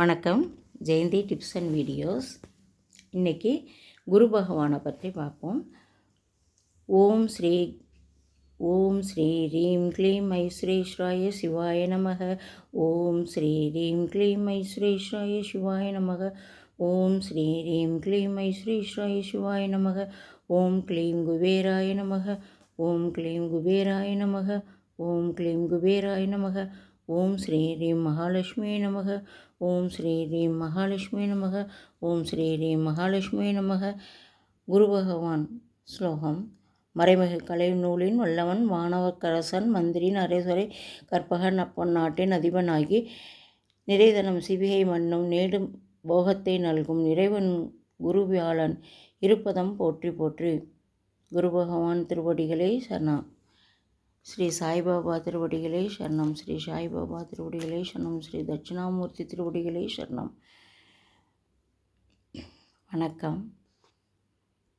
வணக்கம். Jayanthi tips and videos. இன்றைக்கி குரு பகவானை பற்றி பார்ப்போம். ஓம் ஸ்ரீ ஓம் ஸ்ரீ ரீம் க்ளீம் ஐஸ்வரேஸ்வராய சிவாய நமக. ஓம் ஸ்ரீ ரீம் க்ளீம் ஐஸ்வரேஸ்வராய சிவாய நமக. ஓம் ஸ்ரீ ரீம் க்ளீம் ஐஸ்வரேஸ்வராய சிவாய நமக. ஓம் க்ளீம் குபேராய நமக. ஓம் க்ளீம் குபேராய நமக. ஓம் க்ளீம் குபேராய நமக. ஓம் ஸ்ரீ ரீம் மகாலட்சுமி நமக. ஓம் ஸ்ரீ ரீம் மகாலட்சுமி நமக. ஓம் ஸ்ரீ ரீம் மகாலட்சுமி நமக. குரு பகவான் ஸ்லோகம். மறைமிகு கலை நூலின் வல்லவன் மாணவக்கரசன் மந்திரி நரேஸ்வரை கற்பகன் அப்பன் நாட்டின் அதிபனாகி நிறைதனம் சிவிகை மன்னும் நேடும் போகத்தை நல்கும் இறைவன் குருவியாளன் இருப்பதம் போற்றி போற்றி. குரு பகவான் திருவடிகளே சரணா ஸ்ரீ சாய்பாபா திருவடிகளே சரணம். ஸ்ரீ சாய்பாபா திருவடிகளே சரணம். ஸ்ரீ தட்சிணாமூர்த்தி திருவடிகளே சரணம். வணக்கம்.